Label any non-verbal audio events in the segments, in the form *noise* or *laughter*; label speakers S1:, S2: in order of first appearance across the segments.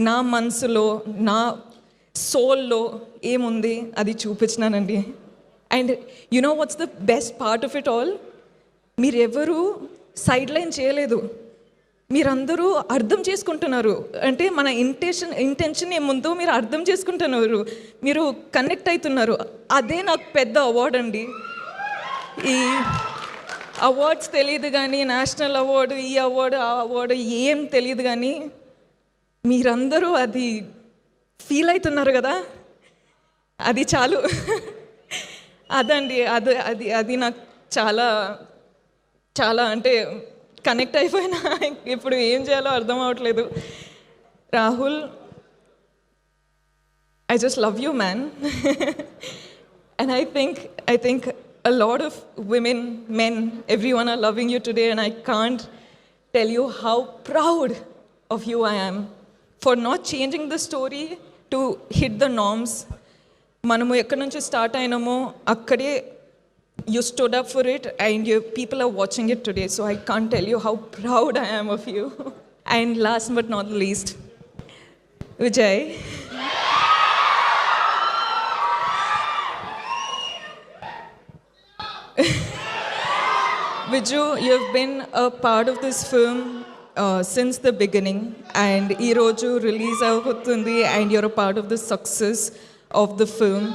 S1: నా మనసులో నా సోల్లో ఏముంది? అది చూపించినానండి. And you know what's the best part of it all? మీరెవరూ సైడ్ లైన్ చేయలేదు. మీరందరూ అర్థం చేసుకుంటున్నారు. అంటే మన ఇంటెన్షన్ ఇంటెన్షన్ ఏముందో మీరు అర్థం చేసుకుంటున్నారు. మీరు కనెక్ట్ అవుతున్నారు అదే నాకు పెద్ద అవార్డ్ అండి. ఈ అవార్డ్స్ తెలియదు కానీ నేషనల్ అవార్డు ఈ అవార్డు ఆ అవార్డు ఏం తెలియదు కానీ మీరందరూ అది ఫీల్ అవుతున్నారు కదా? అది చాలు. అదండి అది అది అది నాకు చాలా చాలా అంటే కనెక్ట్ అయిపోయినా. ఇప్పుడు ఏం చేయాలో అర్థం అవ్వట్లేదు Rahul I just love you man and I think I think a lot of women men everyone are loving you today and I can't tell you how proud of you I am for not changing the story to hit the norms. మనము ఎక్కడి నుంచి start అయినామో అక్కడే you stood up for it and you people are watching it today so I can't tell you how proud I am of you and last but not least Vijay Viju, you've been a part of this film uh, since the beginning and Iroju release avutundi and you're a part of the success of the film.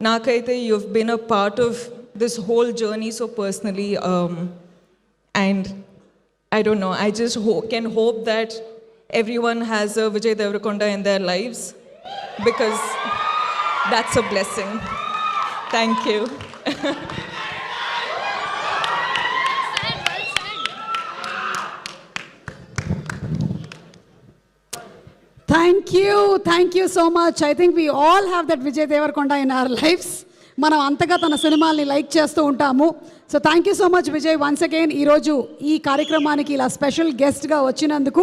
S1: Nakaite, you've been a part of this whole journey so personally um, and I don't know, I just can hope that everyone has a Vijay Devrakonda in their lives because that's a blessing. Thank you. *laughs*
S2: Thank you thank you so much I think we all have that Vijay Devarakonda in our lives మనం అంతగా తన సినిమాల్ని like చేస్తూ ఉంటాము. So thank you so much Vijay once again ఈరోజు ఈ కార్యక్రమానికి ఇలా స్పెషల్ గెస్ట్గా వచ్చినందుకు